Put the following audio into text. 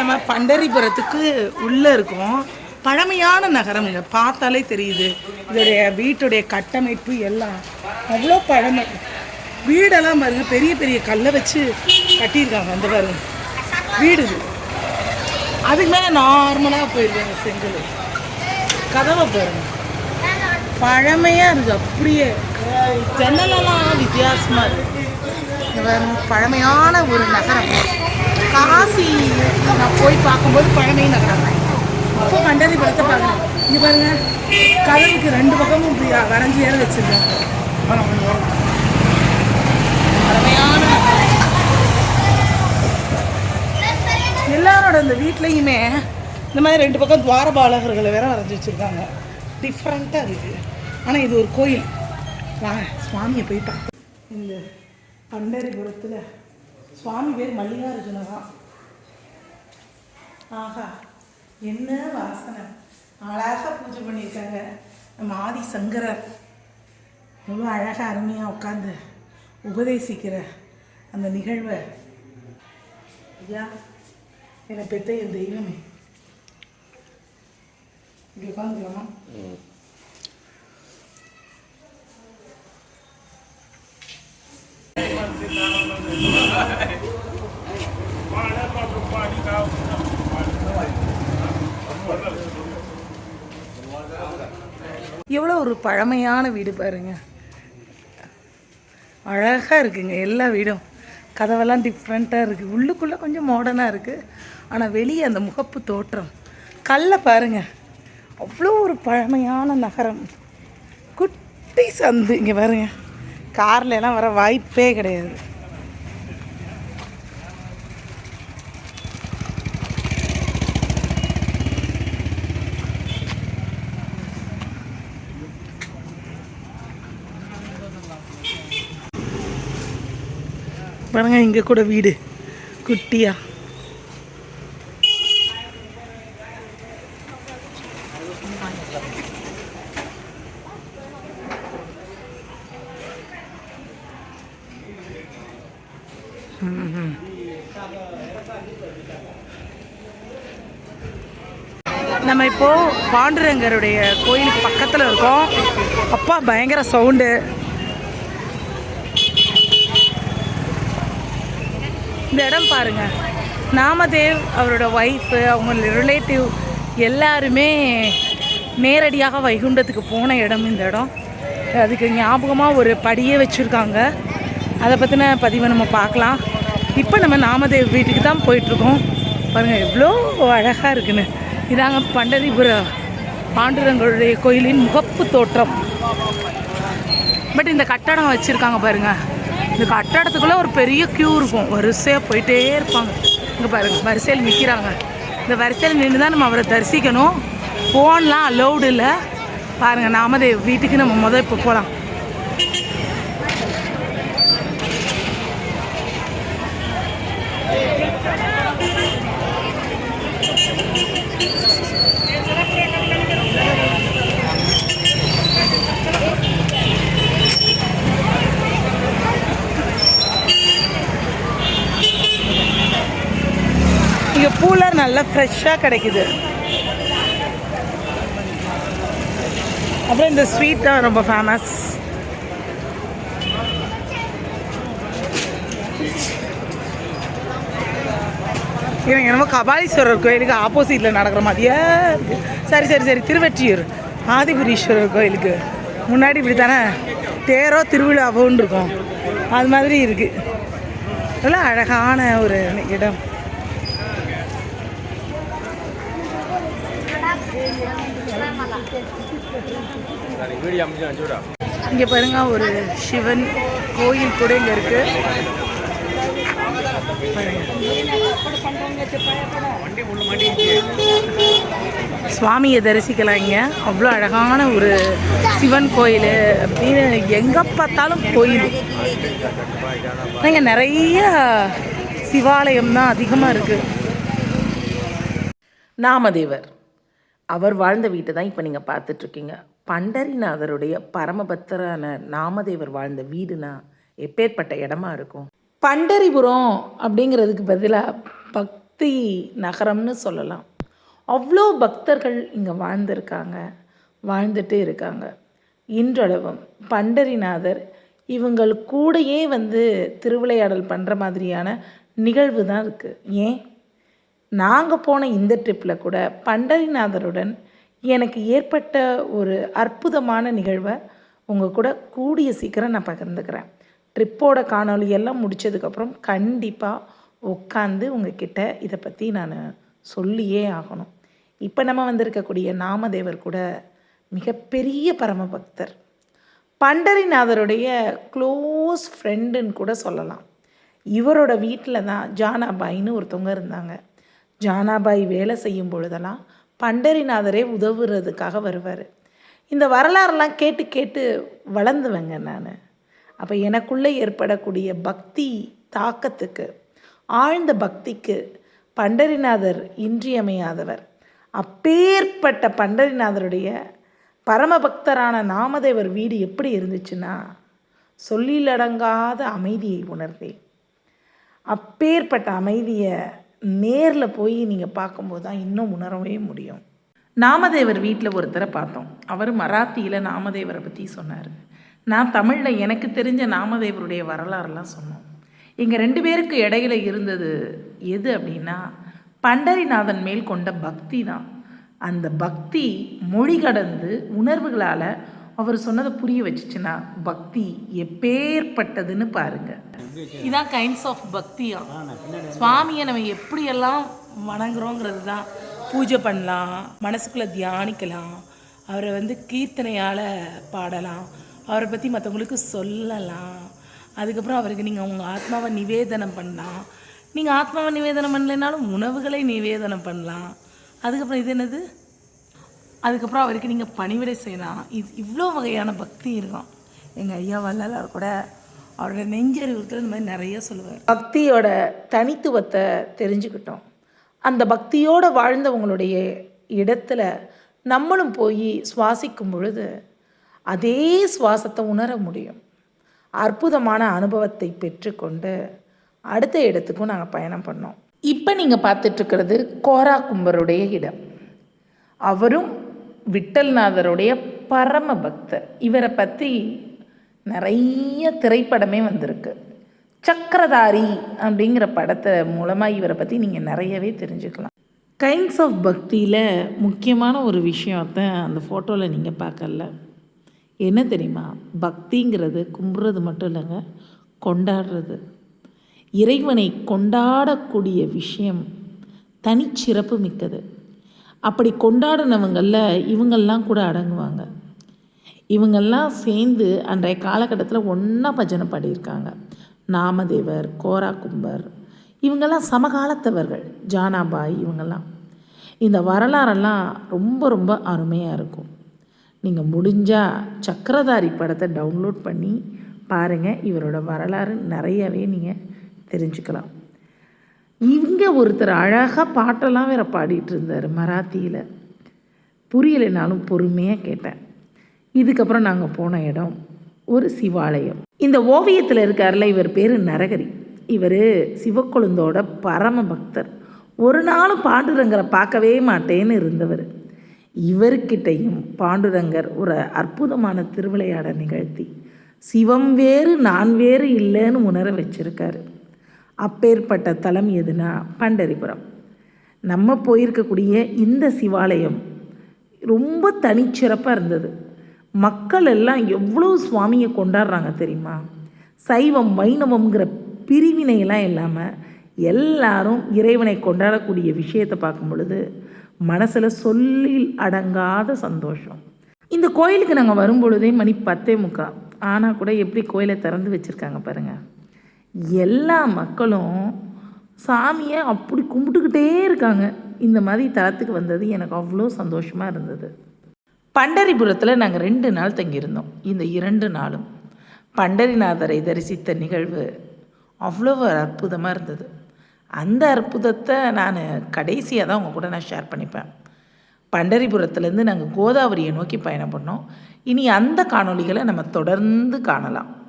நம்ம பண்டரிபுரத்துக்கு உள்ளே இருக்கோம். பழமையான நகரம்ங்க பார்த்தாலே தெரியுது. இதோடைய வீட்டுடைய கட்டமைப்பு எல்லாம் அவ்வளோ பழமை. வீடெல்லாம் பாருங்க பெரிய பெரிய கல்லை வச்சு கட்டியிருக்காங்க அந்த பாருங்க. வீடு அதுக்கு மேலே நார்மலாக போயிருக்காங்க செங்கல். கதவை பாருங்க. பழமையாக இருக்குது அப்படியே ஜன்னலெல்லாம் வித்தியாசமாக இருக்குது பழமையான ஒரு நகரம். காசி நான் போய் பார்க்கும்போது பழமை நடக்கிறாங்க அப்போ மண்டரி படத்தை பார்க்குறேன் இங்கே பாருங்க கதவுக்கு ரெண்டு பக்கமும் இப்படி வரைஞ்சி ஏற வச்சிருக்காங்க பழமையான எல்லாரோட இந்த வீட்லேயுமே இந்த மாதிரி ரெண்டு பக்கம் துவாரபாலகர்களை வேற வரைஞ்சி வச்சுருக்காங்க. டிஃப்ரெண்ட்டாக இருக்குது ஆனால் இது ஒரு கோயில். வாங்க சுவாமியை போய் பார்த்து இந்த பண்டரிபுரத்தில் சுவாமி பேர் மல்லிகார்ஜுன ஆஹா என்ன வாசனை. அழகாக பூஜை பண்ணியிருக்காங்க. நம்ம ஆதி சங்கரர் எவ்வளோ அழகாக அருமையாக உட்காந்து உபதேசிக்கிற அந்த நிகழ்வை. ஐயா என்னை பெற்ற என் தெய்வமே. இப்படி உட்காந்துக்கலாமா எவ்வளோ ஒரு பழமையான வீடு பாருங்க. அழகாக இருக்குங்க எல்லா வீடும். கதவெல்லாம் டிஃப்ரெண்ட்டாக இருக்குது உள்ளுக்குள்ளே கொஞ்சம் மாடர்னாக இருக்குது ஆனால் வெளியே அந்த முகப்பு தோற்றம். கல்லை பாருங்க அவ்வளோ ஒரு பழமையான நகரம். குட்டி சந்து இங்கே பாருங்கள் கார்ல எல்லாம் வர வாய்ப்பே கிடையாது. பாருங்க இங்கே கூட வீடு. குட்டியா. நம்ம இப்போ பாண்டுரங்கருடைய கோயிலுக்கு பக்கத்தில் இருக்கோம். அப்பா பயங்கர சவுண்டு இந்த இடம் பாருங்க. நாமதேவ் அவரோட ஒய்ஃபு அவங்க ரிலேட்டிவ் எல்லாருமே நேரடியாக வைகுண்டத்துக்கு போன இடம் இந்த இடம். அதுக்கு ஞாபகமாக ஒரு படியே வச்சுருக்காங்க. அதை பற்றின பதிவை நம்ம பார்க்கலாம். இப்போ நம்ம நாமதேவ் வீட்டுக்கு தான் போயிட்டுருக்கோம். பாருங்கள் எவ்வளோ அழகாக இருக்குன்னு. இதாங்க பண்டரிபுர பாண்டுரங்களுடைய கோயிலின் முகப்பு தோற்றம். பட் இந்த கட்டடம் வச்சுருக்காங்க பாருங்கள் இந்த கட்டடத்துக்குள்ளே ஒரு பெரிய க்யூ இருக்கும். வரிசையாக போயிட்டே இருப்பாங்க. இங்கே பாருங்கள் வரிசையில் நிற்கிறாங்க இந்த வரிசையில் நின்று தான் நம்ம அவரை தரிசிக்கணும். ஃபோன்லாம் அலௌடு இல்லை. பாருங்கள் நாமதேவ் வீட்டுக்கு நம்ம முதல் இப்போ போகலாம் இங்கே பூலாம் நல்லா ஃப்ரெஷ்ஷாக கிடைக்குது. அப்புறம் இந்த ஸ்வீட் தான் ரொம்ப ஃபேமஸ் எனக்கு என்னமோ கபாலீஸ்வரர் கோயிலுக்கு ஆப்போசிட்டில் நடக்கிற மாதிரியே சரி சரி சரி. திருவெற்றியூர் ஆதிபுரீஸ்வரர் கோயிலுக்கு. முன்னாடி இப்படி தானே தேரோ திருவிழாவோன்னு இருக்கும். அது மாதிரி இருக்குது நல்லா அழகான ஒரு இடம். இங்கே பாருங்க ஒரு சிவன் கோயில் கூட இங்கே இருக்கு. சுவாமியை தரிசிக்கலாம் இங்கே. அவ்வளோ அழகான ஒரு சிவன் கோயில் அப்படின்னு எங்கே பார்த்தாலும் கோயில். இங்கே நிறைய சிவாலயம் தான் அதிகமாக இருக்குது நாமதேவர். அவர் வாழ்ந்த வீட்டை தான் இப்போ நீங்கள் பார்த்துட்ருக்கீங்க. பண்டரிநாதருடைய பரமபக்தரான நாமதேவர் வாழ்ந்த வீடுனா எப்பேற்பட்ட இடமா இருக்கும்? பண்டரிபுரம் அப்படிங்கிறதுக்கு பதிலாக பக்தி நகரம்னு சொல்லலாம். அவ்வளோ பக்தர்கள் இங்கே வாழ்ந்திருக்காங்க வாழ்ந்துட்டு இருக்காங்க. இன்றளவும் பண்டரிநாதர் இவங்கள் கூடயே வந்து திருவிளையாடல் பண்ணுற மாதிரியான நிகழ்வு தான் இருக்குது ஏன்? நாங்கள் போன இந்த ட்ரிப்பில் கூட பண்டரிநாதருடன் எனக்கு ஏற்பட்ட ஒரு அற்புதமான நிகழ்வை உங்கள் கூட கூடிய சீக்கிரம் நான் பகிர்ந்துக்கிறேன். ட்ரிப்போட காணொளி எல்லாம் முடித்ததுக்கப்புறம் கண்டிப்பாக உட்காந்து உங்ககிட்ட இதை பற்றி நான் சொல்லியே ஆகணும். இப்போ நம்ம வந்திருக்கக்கூடிய நாமதேவர் கூட மிகப்பெரிய பரமபக்தர். பண்டரிநாதருடைய க்ளோஸ் ஃப்ரெண்டுன்னு கூட சொல்லலாம். இவரோட வீட்டில் தான் ஜானாபாயின்னு ஒருத்தவங்க இருந்தாங்க. ஜானாபாய் வேலை செய்யும் பொழுதெல்லாம் பண்டரிநாதரே உதவுறதுக்காக வருவார். இந்த வரலாறுலாம் கேட்டு கேட்டு வளர்ந்துவேங்க நான். அப்போ எனக்குள்ளே ஏற்படக்கூடிய பக்தி தாக்கத்துக்கு ஆழ்ந்த பக்திக்கு பண்டரிநாதர் இன்றியமையாதவர். அப்பேற்பட்ட பண்டரிநாதருடைய பரமபக்தரான நாமதேவர் வீடு எப்படி இருந்துச்சுன்னா சொல்லிலடங்காத அமைதியை உணர்ந்தேன். அப்பேற்பட்ட அமைதியை நேரில் போய் நீங்கள் பார்க்கும்போது தான் இன்னும் உணரவே முடியும். நாமதேவர் வீட்டில் ஒருத்தரை பார்த்தோம். அவர் மராத்தியில் நாமதேவரை பற்றி சொன்னார். நான் தமிழில் எனக்கு தெரிஞ்ச நாமதேவருடைய வரலாறுலாம் சொன்னோம். எங்கள் ரெண்டு பேருக்கு இடையில இருந்தது எது அப்படின்னா பண்டரிநாதன் மேல் கொண்ட பக்தி தான். அந்த பக்தி மொழி கடந்து உணர்வுகளால் அவர் சொன்னதை புரிய வச்சுச்சுன்னா பக்தி எப்பேற்பட்டதுன்னு பாருங்க. இதான் கைண்ட்ஸ் ஆஃப் பக்தியா சுவாமியை நம்ம எப்படியெல்லாம் வணங்குறோங்கிறது தான் பூஜை பண்ணலாம் மனசுக்குள்ளே தியானிக்கலாம் அவரை வந்து கீர்த்தனையால் பாடலாம் அவரை பற்றி மற்றவங்களுக்கு சொல்லலாம். அதுக்கப்புறம் அவருக்கு நீங்கள் உங்கள் ஆத்மாவை நிவேதனம் பண்ணலாம். நீங்கள் ஆத்மாவை நிவேதனம் பண்ணலைனாலும் உணவுகளை நிவேதனம் பண்ணலாம். அதுக்கப்புறம் இது என்னது? அதுக்கப்புறம் அவருக்கு நீங்கள் பணிவிடை செய்யலாம் இது இவ்வளோ வகையான பக்தி இருக்கும். எங்கள் ஐயா வள்ளலார் கூட அவரோட நெஞ்சறிவுறுத்தல் இந்த மாதிரி நிறைய சொல்லுவார். பக்தியோட தனித்துவத்தை தெரிஞ்சுக்கிட்டோம். அந்த பக்தியோடு வாழ்ந்தவங்களுடைய இடத்துல நம்மளும் போய் சுவாசிக்கும் பொழுது அதே சுவாசத்தை உணர முடியும். அற்புதமான அனுபவத்தை பெற்றுக்கொண்டு அடுத்த இடத்துக்கும் நாங்கள் பயணம் பண்ணோம். இப்போ நீங்கள் பார்த்துட்ருக்கிறது கோரா கும்பருடைய இடம். அவரும் விட்டல்நாதருடைய பரம பக்தர். இவரை பற்றி நிறைய திரைப்படமே வந்திருக்கு. சக்கரதாரி அப்படிங்கிற படத்தை மூலமாக இவரை பற்றி நீங்கள் நிறையவே தெரிஞ்சுக்கலாம். கைண்ட்ஸ் ஆஃப் பக்தியில் முக்கியமான ஒரு விஷயத்த அந்த ஃபோட்டோவில் நீங்கள் பார்க்கல. என்ன தெரியுமா? பக்திங்கிறது கும்பிட்றது மட்டும் இல்லைங்க கொண்டாடுறது. இறைவனை கொண்டாடக்கூடிய விஷயம் தனிச்சிறப்பு மிக்கது. அப்படி கொண்டாடினவங்களில் இவங்கள்லாம் கூட அடங்குவாங்க. இவங்கெல்லாம் சேர்ந்து அன்றைய காலகட்டத்தில் ஒன்றா பஜனை பாடியிருக்காங்க. நாமதேவர் கோரா கும்பர் இவங்கெல்லாம் சமகாலத்தவர்கள் ஜானாபாய் இவங்கெல்லாம். இந்த வரலாறெல்லாம் ரொம்ப ரொம்ப அருமையாக இருக்கும். நீங்கள் முடிஞ்சால் சக்கரதாரி படத்தை டவுன்லோட் பண்ணி பாருங்கள் இவரோட வரலாறு நிறையவே நீங்கள் தெரிஞ்சுக்கலாம். இங்கே ஒருத்தர் அழகாக பாட்டெல்லாம் வேற பாடிட்டு இருந்தார் மராத்தியில். புரியலைனாலும் பொறுமையாக கேட்டேன். இதுக்கப்புறம் நாங்கள் போன இடம் ஒரு சிவாலயம். இந்த ஓவியத்தில் இருக்கார்ல இவர் பேர் நரகரி. இவர் சிவக்கொழுந்தோட பரம பக்தர். ஒரு நாளும் பாண்டுரங்கரை பார்க்கவே மாட்டேன்னு இருந்தவர். இவர்கிட்டையும் பாண்டுரங்கர் ஒரு அற்புதமான திருவிளையாட நிகழ்த்தி சிவம் வேறு நான் வேறு இல்லைன்னு உணர வச்சிருக்காரு. அப்பேற்பட்ட தலம் எதுனா? பண்டரிபுரம். நம்ம போயிருக்கக்கூடிய இந்த சிவாலயம் ரொம்ப தனிச்சிறப்பாக இருந்தது. மக்கள் எல்லாம் எவ்வளோ சுவாமியை கொண்டாடுறாங்க தெரியுமா? சைவம் வைணவம்ங்கிற பிரிவினையெல்லாம் இல்லாமல் எல்லாரும் இறைவனை கொண்டாடக்கூடிய விஷயத்தை பார்க்கும் பொழுது மனசில் சொல்லில் அடங்காத சந்தோஷம். இந்த கோயிலுக்கு நாங்கள் வரும்பொழுதே மணி பத்தே முக்கா. ஆனால் கூட எப்படி கோயிலை திறந்து வச்சுருக்காங்க பாருங்கள் எல்லா மக்களும் சாமியை அப்படி கும்பிட்டுக்கிட்டே இருக்காங்க. இந்த மாதிரி தளத்துக்கு வந்தது எனக்கு அவ்வளோ சந்தோஷமாக இருந்தது. பண்டரிபுரத்தில் நாங்கள் ரெண்டு நாள் தங்கியிருந்தோம். இந்த இரண்டு நாளும். பண்டரிநாதரை தரிசித்த நிகழ்வு அவ்வளோ அற்புதமாக இருந்தது. அந்த அற்புதத்தை நான் கடைசியாக தான் உங்கள் கூட நான் ஷேர் பண்ணிப்பேன். பண்டரிபுரத்துலேருந்து நாங்கள் கோதாவரியை நோக்கி பயணம் பண்ணோம். இனி அந்த காணொளிகளை நம்ம தொடர்ந்து காணலாம்.